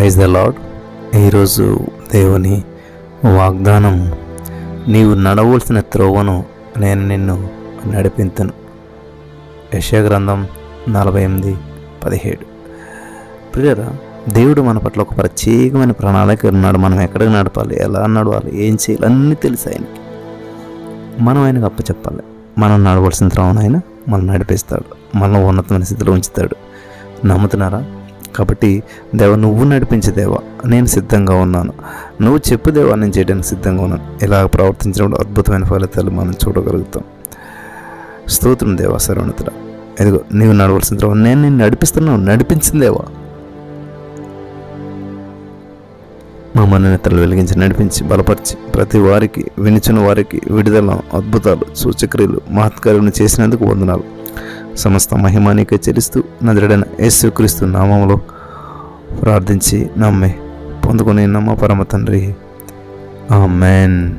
Praise the lord ఈరోజు దేవుని వాగ్దానం నీవు నడవలసిన త్రోవను నేను నిన్ను నడిపింతను. యశగ్రంథం నలభై ఎనిమిది పదిహేడు. ప్రియరా దేవుడు మన పట్ల ఒక ప్రత్యేకమైన ప్రణాళిక ఉన్నాడు. మనం ఎక్కడికి నడపాలి ఎలా నడవాలి ఏం చేయాలి అన్నీ తెలుసు ఆయనకి. మనం ఆయనకు అప్పచెప్పాలి మనం నడవలసిన త్రోవను ఆయన మనం నడిపిస్తాడు. మనం ఉన్నతమైన స్థితిలో ఉంచుతాడు. నమ్ముతున్నారా? కాబట్టి దేవ నువ్వు నడిపించే దేవా నేను సిద్ధంగా ఉన్నాను. నువ్వు చెప్పు దేవా నేను చేయడానికి సిద్ధంగా ఉన్నాను. ఇలా ప్రవర్తించినప్పుడు అద్భుతమైన ఫలితాలు మనం చూడగలుగుతాం. స్తోత్రం దేవా సర్వోన్నతుడా. ఇదిగో నీవు నడవలసిన తర్వాత నేను నేను నడిపిస్తున్నావు నడిపించింది దేవా. మా మననేతలు వెలిగించి నడిపించి బలపరిచి ప్రతి వారికి వినిచిన వారికి విడుదల అద్భుతాలు సూచక్రియలు మహత్కార్యం చేసినందుకు వందనాలు. సమస్త మహిమానికి చెల్లిస్తూ నదుడైన యేసుక్రీస్తు నామంలో ప్రార్థించి నమ్మే పొందుకుని నమ్మ పరమ తండ్రి. ఆ మ్యాన్